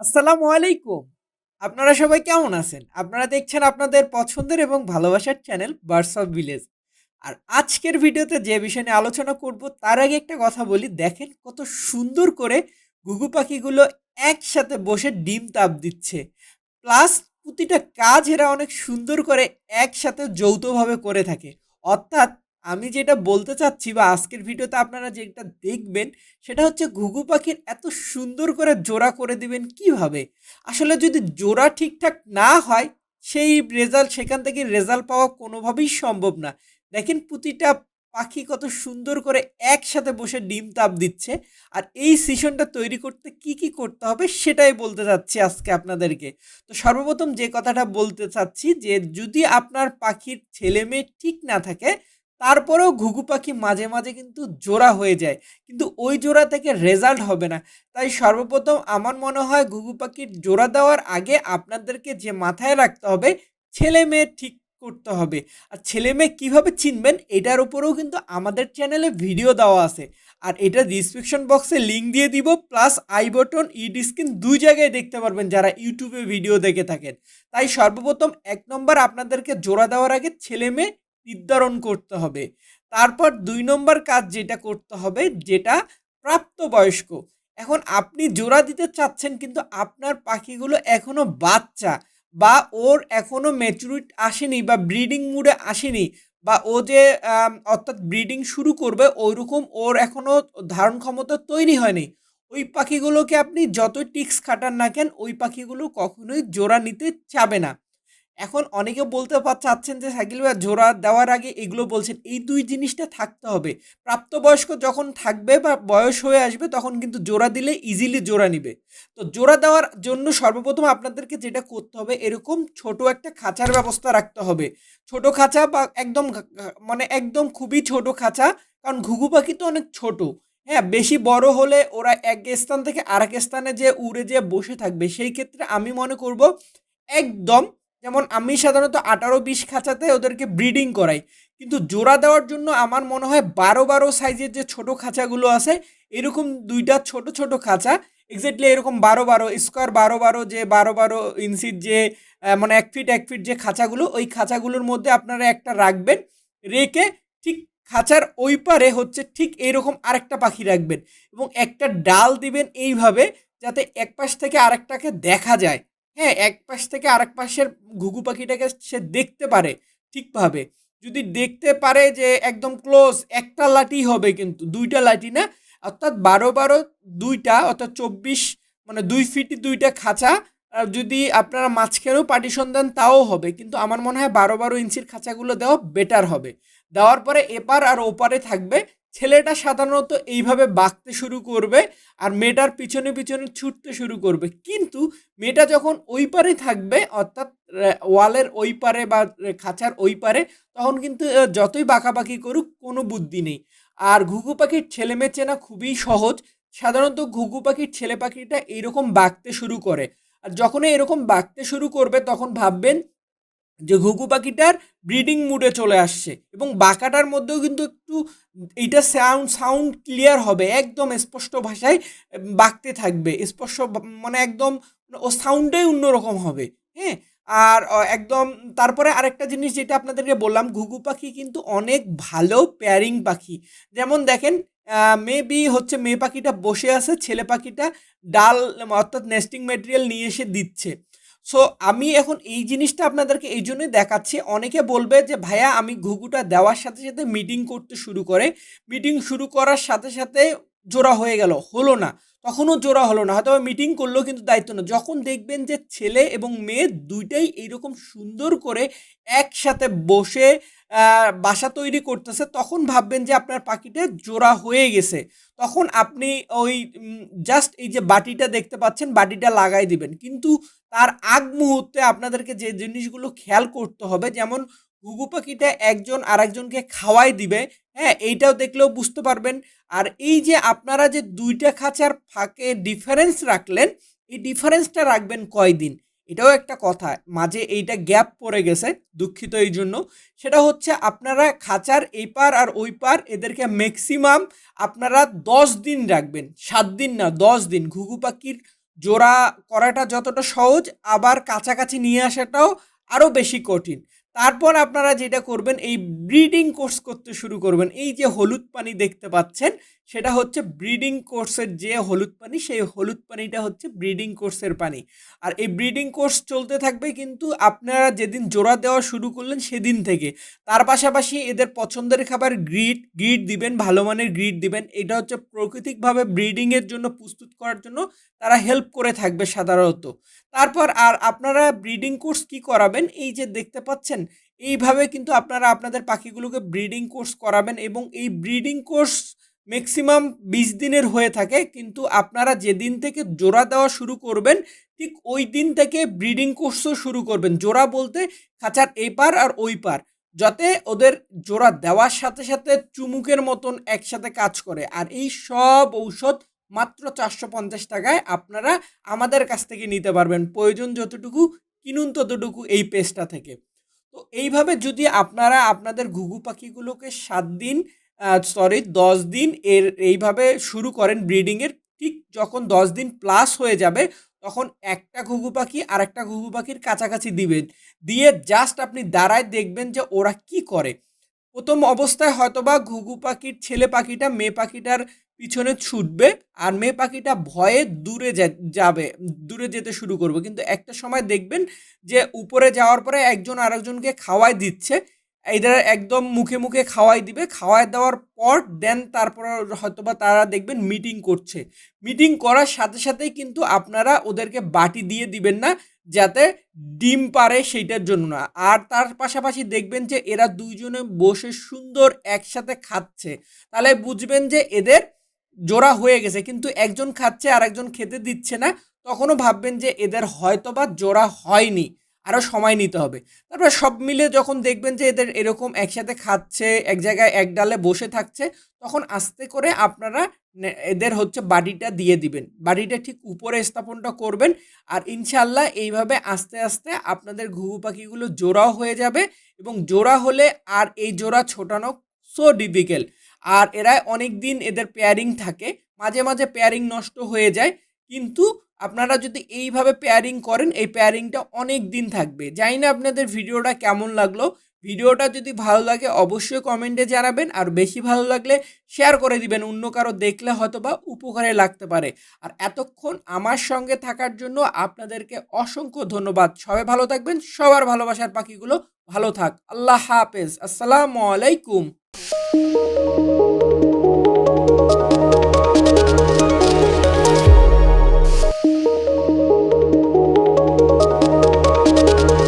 আসসালামু আলাইকুম। আপনারা সবাই কেমন আছেন? আপনারা দেখছেন আপনাদের পছন্দের এবং ভালোবাসার চ্যানেল বার্স অফ ভিলেজ আর আজকের ভিডিওতে যে বিষয় নিয়ে আলোচনা করব, তার আগে একটা কথা বলি। দেখেন কত সুন্দর করে ঘুঘু পাখিগুলো একসাথে বসে ডিম তাপ দিচ্ছে। প্লাস প্রতিটা কাজ এরা অনেক সুন্দর করে একসাথে যৌথভাবে করে থাকে। অর্থাৎ আমি যেটা বলতে চাচ্ছি বা আজকের ভিডিওতে আপনারা যেটা দেখবেন, সেটা হচ্ছে ঘুঘু পাখির এত সুন্দর করে জোড়া করে দিবেন কীভাবে? আসলে যদি জোড়া ঠিকঠাক না হয়, সেই রেজাল্ট, সেখান থেকে রেজাল্ট পাওয়া কোনোভাবেই সম্ভব না। দেখেন প্রতিটা পাখি কত সুন্দর করে একসাথে বসে ডিম তাপ দিচ্ছে, আর এই সিশনটা তৈরি করতে কি কি করতে হবে সেটাই বলতে চাচ্ছি আজকে আপনাদেরকে। তো সর্বপ্রথম যে কথাটা বলতে চাচ্ছি যে, যদি আপনার পাখির ছেলে মেয়ে ঠিক না থাকে তারপরেও ঘুঘু পাখি মাঝে মাঝে কিন্তু জোড়া হয়ে যায়। কিন্তু ওই জোড়া থেকে রেজাল্ট হবে না। তাই সর্বপ্রথম আমার মনে হয় ঘুঘু পাখির জোড়া দেওয়ার আগে আপনাদেরকে যে মাথায় রাখতে হবে, ছেলে মেয়ে ঠিক করতে হবে। আর ছেলে মেয়ে কীভাবে চিনবেন, এটার উপরেও কিন্তু আমাদের চ্যানেলে ভিডিও দেওয়া আছে। আর এটা ডিসক্রিপশন বক্সে লিঙ্ক দিয়ে দিব প্লাস আই বটন ইড স্ক্রিন দুই জায়গায় দেখতে পারবেন যারা ইউটিউবে ভিডিও দেখে থাকেন। তাই সর্বপ্রথম এক নম্বর আপনাদেরকে জোড়া দেওয়ার আগে ছেলে মেয়ে নির্ধারণ করতে হবে। তারপর দুই নম্বর কাজ যেটা করতে হবে, যেটা প্রাপ্তবয়স্ক। এখন আপনি জোড়া দিতে চাচ্ছেন কিন্তু আপনার পাখিগুলো এখনও বাচ্চা বা ওর এখনও ম্যাচুরিটি আসেনি বা ব্রিডিং মুডে আসেনি বা ও যে অর্থাৎ ব্রিডিং শুরু করবে ওইরকম ওর এখনও ধারণ ক্ষমতা তৈরি হয়নি। ওই পাখিগুলোকে আপনি যতই টিক্স খাটান না কেন, ওই পাখিগুলো কখনোই জোড়া নিতে চাবে না। এখন অনেকে বলতে চাচ্ছেন যে সাইকেল ভাইয়া জোড়া দেওয়ার আগে এগুলো বলছেন। এই দুই জিনিসটা থাকতে হবে। প্রাপ্তবয়স্ক যখন থাকবে বা বয়স হয়ে আসবে তখন কিন্তু জোড়া দিলে ইজিলি জোড়া নিবে। তো জোড়া দেওয়ার জন্য সর্বপ্রথম আপনাদেরকে যেটা করতে হবে, এরকম ছোট একটা খাঁচার ব্যবস্থা রাখতে হবে। ছোট খাঁচা বা একদম মানে একদম খুবই ছোট খাঁচা, কারণ ঘুঘু পাখি তো অনেক ছোট। হ্যাঁ বেশি বড় হলে ওরা এক স্থান থেকে আরেক স্থানে যে উড়ে যে বসে থাকবে, সেই ক্ষেত্রে আমি মনে করব একদম যেমন আমি সাধারণত আঠারো বিশ খাঁচাতে ওদেরকে ব্রিডিং করাই। কিন্তু জোড়া দেওয়ার জন্য আমার মনে হয় বারো বারো সাইজের যে ছোট খাঁচাগুলো আছে, এরকম দুইটা ছোট ছোট খাঁচা এক্স্যাক্টলি এরকম বারো বারো স্কোয়ার বারো বারো যে বারো বারো ইঞ্চির যে মানে এক ফিট এক ফিট যে খাঁচাগুলো, ওই খাঁচাগুলোর মধ্যে আপনারা একটা রাখবেন, রেখে ঠিক খাঁচার ওই পারে হচ্ছে ঠিক এইরকম আরেকটা পাখি রাখবেন এবং একটা ডাল দিবেন এইভাবে যাতে এক পাশ থেকে আরেকটাকে দেখা যায়। হ্যাঁ এক পাশ থেকে আরেক পাশের ঘুঘু পাখিটাকে সে দেখতে পারে ঠিকভাবে। যদি দেখতে পারে যে একদম ক্লোজ একটা লাঠি হবে কিন্তু, দুইটা লাঠি না, অর্থাৎ বারো বারো দুইটা অর্থাৎ চব্বিশ মানে দুই ফিট দুইটা খাঁচা যদি আপনারা মাঝখানেও পার্টিশন দেন তাও হবে, কিন্তু আমার মনে হয় বারো বারো ইঞ্চির খাঁচাগুলো দেওয়া বেটার হবে। দেওয়ার পরে এপার আর ওপারে থাকবে ছেলেটা সাধারণত এইভাবে বাঁকতে শুরু করবে আর মেয়েটার পিছনে পিছনে ছুটতে শুরু করবে। কিন্তু মেয়েটা যখন ওই পারে থাকবে, অর্থাৎ ওয়ালের ওই পারে বা খাঁচার ওই পারে, তখন কিন্তু যতই বাঁকাবাকি করুক, কোনো বুদ্ধি নেই। আর ঘুঘু পাখির ছেলে মেয়ে চেনা খুবই সহজ। সাধারণত ঘুঘু পাখির ছেলে পাখিটা এইরকম বাঁকতে শুরু করে। আর যখনই এরকম বাঁকতে শুরু করবে, তখন ভাববেন যে ঘুঘু পাখিটার ব্রিডিং মুডে চলে আসছে এবং বাঁকাটার মধ্যেও কিন্তু একটু এইটা সাউন্ড সাউন্ড ক্লিয়ার হবে, একদম স্পষ্ট ভাষায় বাঁকতে থাকবে, স্পষ্ট মানে একদম ও সাউন্ডটাই অন্যরকম হবে হ্যাঁ? আর একদম তারপরে আরেকটা জিনিস যেটা আপনাদেরকে বললাম, ঘুঘু পাখি কিন্তু অনেক ভালো পেয়ারিং পাখি। যেমন দেখেন মেবি হচ্ছে মেয়ে পাখিটা বসে আছে, ছেলে পাখিটা ডাল, অর্থাৎ নেস্টিং মেটেরিয়াল নিয়ে এসে দিচ্ছে। সো আমি এখন এই জিনিসটা আপনাদেরকে এই জন্যই দেখাচ্ছি। অনেকে বলবে যে, ভাইয়া, আমি ঘুঘুটা দেওয়ার সাথে সাথে মিটিং করতে শুরু করে। মিটিং শুরু করার সাথে সাথে জোড়া হয়ে গেল, হলো না। তখনও জোড়া হলো না হয়তো মিটিং করলেও কিন্তু দায়িত্ব না যখন দেখবেন যে ছেলে এবং মেয়ে দুইটাই এইরকম সুন্দর করে একসাথে বসে বাসা তৈরি করতেছে, তখন ভাববেন যে আপনার পাখিটা জোড়া হয়ে গেছে। তখন আপনি ওই জাস্ট এই যে বাটিটা দেখতে পাচ্ছেন, বাটিটা লাগাই দিবেন। কিন্তু তার আগ মুহূর্তে আপনাদেরকে যে জিনিসগুলো খেয়াল করতে হবে, যেমন ঘুঘু পাখিটা একজন আরেকজনকে খাওয়াই দিবে হ্যাঁ এইটাও দেখলেও বুঝতে পারবেন। আর এই যে আপনারা যে দুইটা খাঁচার ফাঁকে ডিফারেন্স রাখলেন, এই ডিফারেন্সটা রাখবেন কয়দিন? এটাও একটা কথা। মাঝে এইটা গ্যাপ পড়ে গেছে, দুঃখিত এই জন্য। সেটা হচ্ছে আপনারা খাঁচার এই পার আর ওই পার, এদেরকে ম্যাক্সিমাম আপনারা দশ দিন রাখবেন। সাত দিন না, দশ দিন। ঘুঘু পাখির জোড়া করাটা যতটা সহজ, আবার কাছাকাছি নিয়ে আসাটাও আরও বেশি কঠিন। তারপর আপনারা যেটা করবেন, এই ব্রিডিং কোর্স করতে শুরু করবেন। এই যে হলুদ পানি দেখতে পাচ্ছেন সেটা হচ্ছে ব্রিডিং কোর্সের যে হলুদ পানি, সেই হলুদ পানিটা হচ্ছে ব্রিডিং কোর্সের পানি। আর এই ব্রিডিং কোর্স চলতে থাকবে কিন্তু আপনারা যেদিন জোড়া দেওয়া শুরু করলেন সেদিন থেকে। তার পাশাপাশি এদের পছন্দের খাবার গ্রিড গ্রিড দিবেন, ভালো মানের গ্রিড দিবেন। এটা হচ্ছে প্রাকৃতিকভাবে ব্রিডিংয়ের জন্য, প্রস্তুত করার জন্য তারা হেল্প করে থাকবে সাধারণত। তারপর আর আপনারা ব্রিডিং কোর্স কি করাবেন? এই যে দেখতে পাচ্ছেন, এইভাবে কিন্তু আপনারা আপনাদের পাখিগুলোকে ব্রিডিং কোর্স করাবেন এবং এই ব্রিডিং কোর্স ম্যাক্সিমাম বিশ দিনের হয়ে থাকে, কিন্তু আপনারা যেদিন থেকে জোড়া দেওয়া শুরু করবেন, ঠিক ওই দিন থেকে ব্রিডিং কোর্সও শুরু করবেন। জোড়া বলতে খাঁচার এই পার আর ওই পার যাতে ওদের জোড়া দেওয়ার সাথে সাথে চুমুকের মতন একসাথে কাজ করে। আর এই সব ঔষধ মাত্র চারশো পঞ্চাশ টাকায় আপনারা আমাদের কাছ থেকে নিতে পারবেন। প্রয়োজন যতটুকু, কিনুন ততটুকু এই পেজটা থেকে। তো এইভাবে যদি আপনারা আপনাদের ঘুঘু পাখিগুলোকে সাত দিন সরি দশ দিন এর এইভাবে শুরু করেন ব্রিডিংয়ের ঠিক যখন দশ দিন প্লাস হয়ে যাবে, তখন একটা ঘুঘু পাখি আর একটা ঘুঘু পাখির কাছাকাছি দিবেন দিয়ে জাস্ট আপনি দাঁড়ায় দেখবেন যে ওরা কি করে। প্রথম অবস্থায় হয়তোবা ঘুঘু পাখির ছেলে পাখিটা মেয়ে পাখিটার পিছনে ছুটবে আর মেয়ে পাখিটা ভয়ে দূরে যাবে, দূরে যেতে শুরু করবে। কিন্তু একটা সময় দেখবেন যে উপরে যাওয়ার পরে একজন আরেকজনকে খাওয়াই দিচ্ছে। এদের একদম মুখে মুখে খাওয়াই দিবে। খাওয়াই দেওয়ার পর দেন তারপর হয়তোবা তারা দেখবেন মিটিং করছে। মিটিং করার সাথে সাথেই কিন্তু আপনারা ওদেরকে বাটি দিয়ে দিবেন না, যাতে ডিম পারে সেইটার জন্য না। আর তার পাশাপাশি দেখবেন যে এরা দুইজনে বসে সুন্দর একসাথে খাচ্ছে। তাহলে বুঝবেন যে এদের জোড়া হয়ে গেছে, কিন্তু একজন খাচ্ছে আর একজন খেতে দিচ্ছে না। তখনও ভাববেন যে এদের হয়তোবা জোড়া হয়নি। আরও সময় নিতে হবে। তারপরে সব মিলে যখন দেখবেন যে এদের এরকম একসাথে খাচ্ছে, এক জায়গায় এক ডালে বসে থাকছে, তখন আস্তে করে আপনারা এদের হচ্ছে বাড়িটা দিয়ে দিবেন। বাড়িটা ঠিক উপরে স্থাপনটা করবেন আর ইনশাল্লাহ এইভাবে আস্তে আস্তে আপনাদের ঘুঘু পাখিগুলো জোড়াও হয়ে যাবে এবং জোড়া হলে আর এই জোড়া ছোটানো সো ডিফিকাল্ট আর এরা অনেক দিন এদের পেয়ারিং থাকে, মাঝে মাঝে পেয়ারিং নষ্ট হয়ে যায়, কিন্তু আপনারা যদি এইভাবে পেয়ারিং করেন, এই পেয়ারিংটা অনেক দিন থাকবে। জানি না আপনাদের ভিডিওটা কেমন লাগল। ভিডিওটা যদি ভালো লাগে, অবশ্যই কমেন্টে জানাবেন। আর বেশি ভালো লাগলে শেয়ার করে দিবেন। অন্য কারও দেখলে হয়তো বা উপকারে লাগতে পারে। আর এতক্ষণ আমার সঙ্গে থাকার জন্য আপনাদেরকে অসংখ্য ধন্যবাদ। সবাই ভালো থাকবেন। সবার ভালোবাসার পাখিগুলো ভালো থাক। আল্লাহ হাফেজ। আসসালামু আলাইকুম।